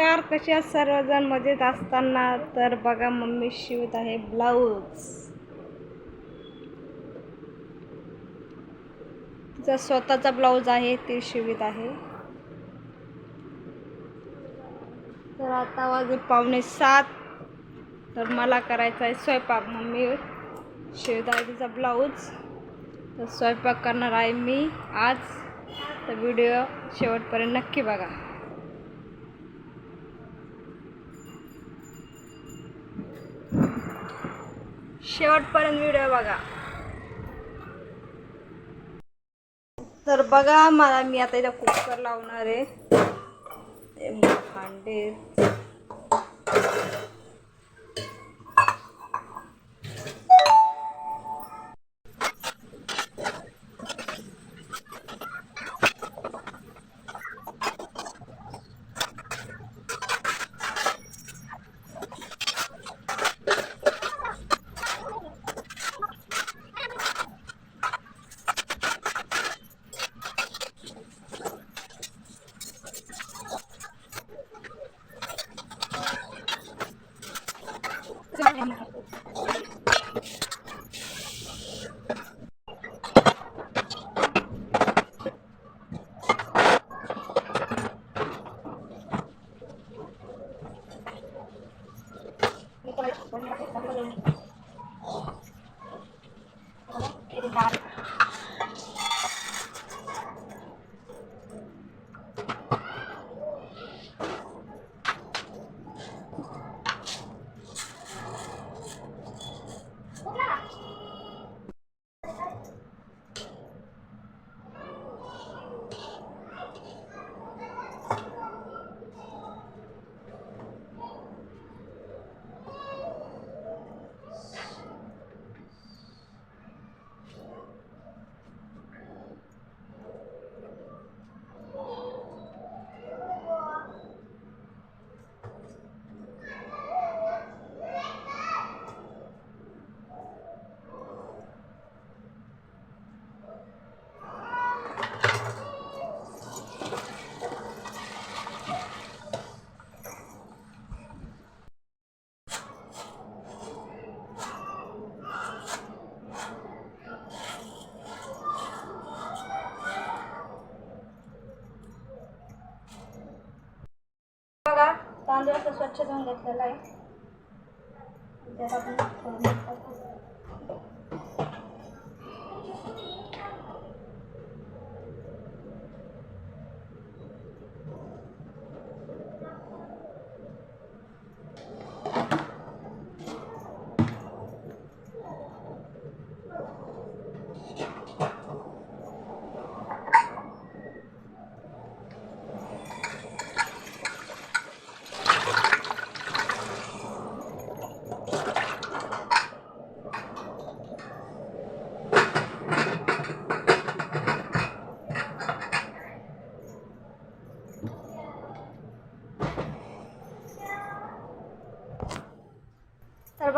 नमस्कार कसे आहात सर्वजण? मजेत असताना तर बघा मम्मी शिवत आहे ब्लाऊज. तिचा स्वतःचा ब्लाऊज आहे ते शिवित आहे. तर आता वाजून पावणे सात. तर मला करायचा आहे स्वयंपाक. मम्मी शिवत आहे तिचा ब्लाऊज. तर स्वयंपाक करणार आहे मी आज. तर व्हिडिओ शेवटपर्यंत नक्की बघा. शेवटपर्यंत व्हिडिओ बघा. तर बघा मला मी आता इथं कुकर लावणार आहे. भांडे. thank तांदूळ असं स्वच्छ धुवून घेतलेला आहे. त्यात आपण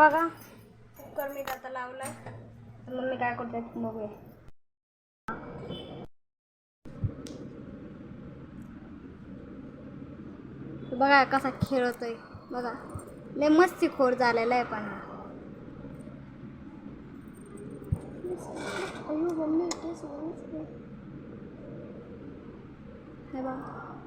बघा. कुकर मी आता लावलाय. तर मग मी काय करते बघूया. तर बघा कसा खेळतोय. बघा. लय मस्ती खोर झालेला आहे पण. हा. हे बघा.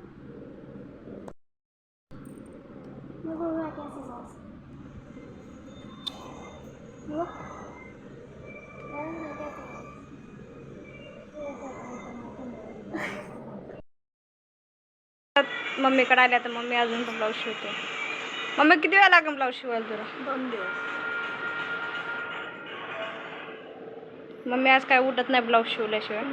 मम्मीकडे आल्या तर मम्मी अजून पण ब्लाऊज शिवते. मम्मी किती वेळा लागेल ब्लाऊज शिवायला तुला? दोन दिवस. मम्मी आज काय उठत नाही ब्लाऊज शिवल्याशिवाय?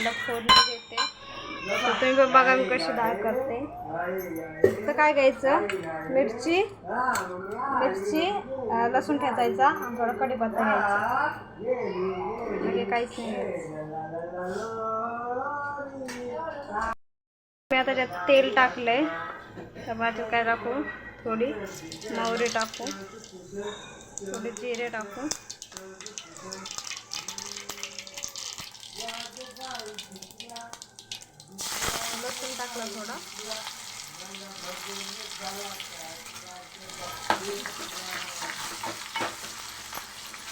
डाळीला फोडणी देते. तर तुम्ही बघा मी कशी डाळ करते. तर काय घ्यायचं? मिरची. मिरची लसूण ठेचायचा आणि थोडं कढीपत्ता घ्यायचा. म्हणजे काहीच नाही मी आता त्यात तेल टाकलंय टमाटर काय टाकू? थोडी मोहरी टाकू. थोडे जिरे टाकू. लसूण टाकलं थोडं.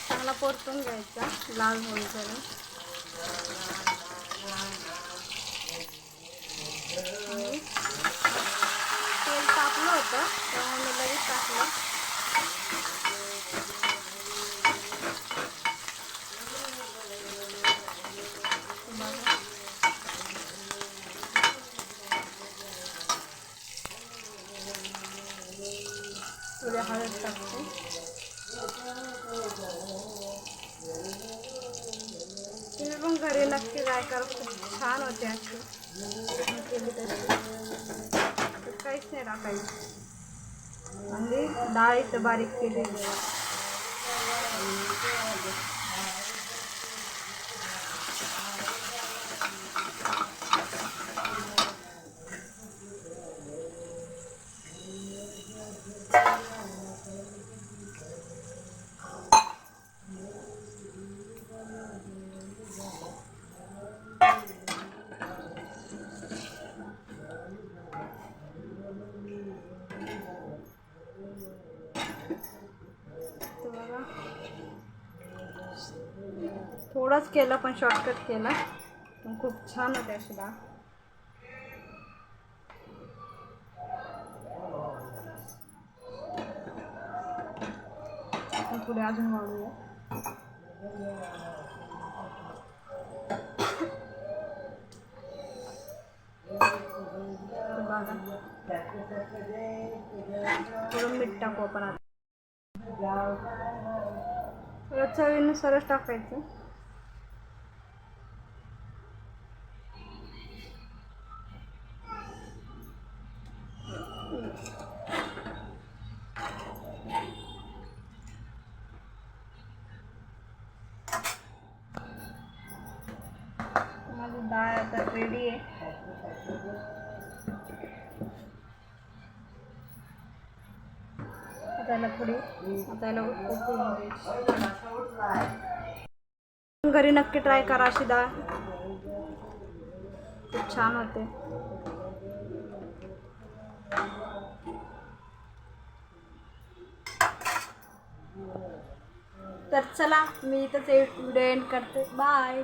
चांगला परतून घ्यायचा लाल होईल तेल तापलं होतं त्यामुळे लगेच टाकलं बघा. थोडी हळद टाकते तुम्ही पण घरी नक्की ट्राय करा. खूप छान होते अशी. केली तशी तर काहीच नाही टाकायचं. आणि डाळ इथं बारीक केली तर बघा थोडंच केलं पण शॉर्टकट केलं. पण खूप छान होत्या सुद्धा पुढे आपण अजून वाढूया. थोडं मीठ टाकू आपण आता थोडं चवीनुसारच टाकायचं. डाळ आता रेडी आहे. त्याला पुढे आता याला घरी नक्की ट्राय करा अशी डाळ खूप छान होते. तर चला मी इथंच व्हिडिओ एंड करते. बाय